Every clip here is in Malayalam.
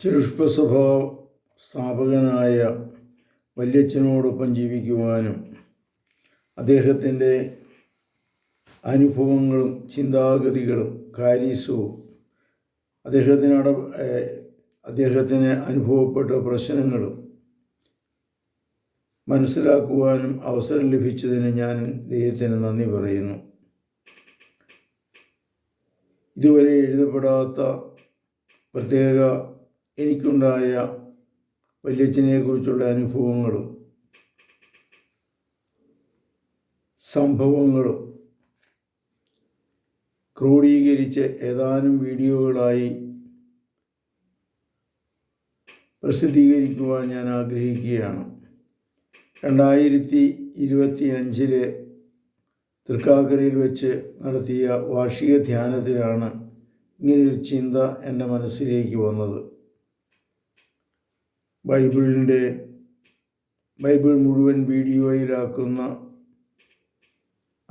ചെറുഷ്പസഭ സ്ഥാപകനായ വല്യച്ഛനോടൊപ്പം ജീവിക്കുവാനും അദ്ദേഹത്തിന്റെ അനുഭവങ്ങളും ചിന്താഗതികളും കാര്യസവും അദ്ദേഹത്തിനട അദ്ദേഹത്തിന് അനുഭവപ്പെട്ട പ്രശ്നങ്ങളും മനസ്സിലാക്കുവാനും അവസരം ലഭിച്ചതിന് ഞാൻ ദൈവത്തിന് നന്ദി പറയുന്നു. ഇതുവരെ എഴുതപ്പെടാത്ത പ്രത്യേക എനിക്കുണ്ടായ വല്യച്ഛനെക്കുറിച്ചുള്ള അനുഭവങ്ങളും സംഭവങ്ങളും ക്രോഡീകരിച്ച് ഏതാനും വീഡിയോകളായി പ്രസിദ്ധീകരിക്കുവാൻ ഞാൻ ആഗ്രഹിക്കുകയാണ്. രണ്ടായിരത്തി ഇരുപത്തി അഞ്ചിലെ തൃക്കാക്കരയിൽ വെച്ച് നടത്തിയ വാർഷിക ധ്യാനത്തിലാണ് ഇങ്ങനെയൊരു ചിന്ത എന്റെ മനസ്സിലേക്ക് വന്നത്. ബൈബിളിന്റെ ബൈബിൾ മുഴുവൻ വീഡിയോയിലാക്കുന്ന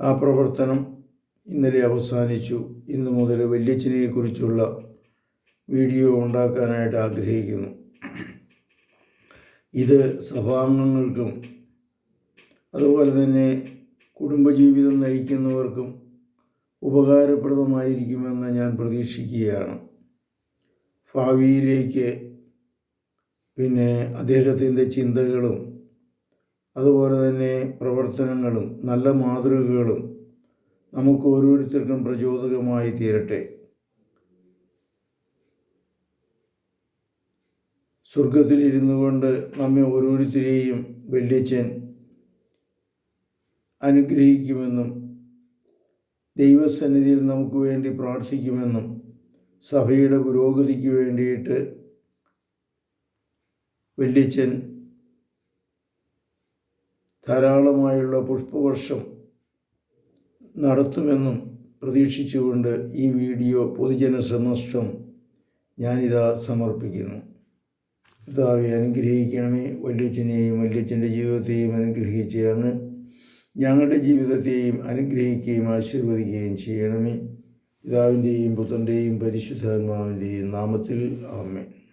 ആ പ്രവർത്തനം ഇന്നലെ അവസാനിച്ചു. ഇന്നു മുതൽ വല്യച്ഛനെക്കുറിച്ചുള്ള വീഡിയോ ഉണ്ടാക്കാനായിട്ട് ആഗ്രഹിക്കുന്നു. ഇത് സഭാംഗങ്ങൾക്കും അതുപോലെ തന്നെ കുടുംബജീവിതം നയിക്കുന്നവർക്കും ഉപകാരപ്രദമായിരിക്കുമെന്ന് ഞാൻ പ്രതീക്ഷിക്കുകയാണ്. ഭാവിയിലേക്ക് പിന്നെ അദ്ദേഹത്തിന്റെ ചിന്തകളും അതുപോലെ തന്നെ പ്രവർത്തനങ്ങളും നല്ല മാതൃകകളും നമുക്ക് ഓരോരുത്തർക്കും പ്രചോദകമായി തീരട്ടെ. സ്വർഗത്തിലിരുന്നു കൊണ്ട് നമ്മെ ഓരോരുത്തരെയും വെള്ളിച്ചൻ അനുഗ്രഹിക്കുമെന്നും ദൈവസന്നിധിയിൽ നമുക്ക് വേണ്ടി പ്രാർത്ഥിക്കുമെന്നും സഭയുടെ പുരോഗതിക്ക് വേണ്ടിയിട്ട് വല്യച്ഛൻ ധാരാളമായുള്ള പുഷ്പവർഷം നടത്തുമെന്നും പ്രതീക്ഷിച്ചുകൊണ്ട് ഈ വീഡിയോ പൊതുജന സമക്ഷം ഞാനിതാ സമർപ്പിക്കുന്നു. പിതാവെ അനുഗ്രഹിക്കണമേ. വല്യച്ഛനെയും വല്യച്ഛന്റെ ജീവിതത്തെയും അനുഗ്രഹിച്ച് അങ്ങ് ഞങ്ങളുടെ ജീവിതത്തെയും അനുഗ്രഹിക്കുകയും ആശീർവദിക്കുകയും ചെയ്യണമേ. പിതാവിന്റെയും പുത്രന്റെയും പരിശുദ്ധാത്മാവിന്റെയും നാമത്തിൽ ആമേൻ.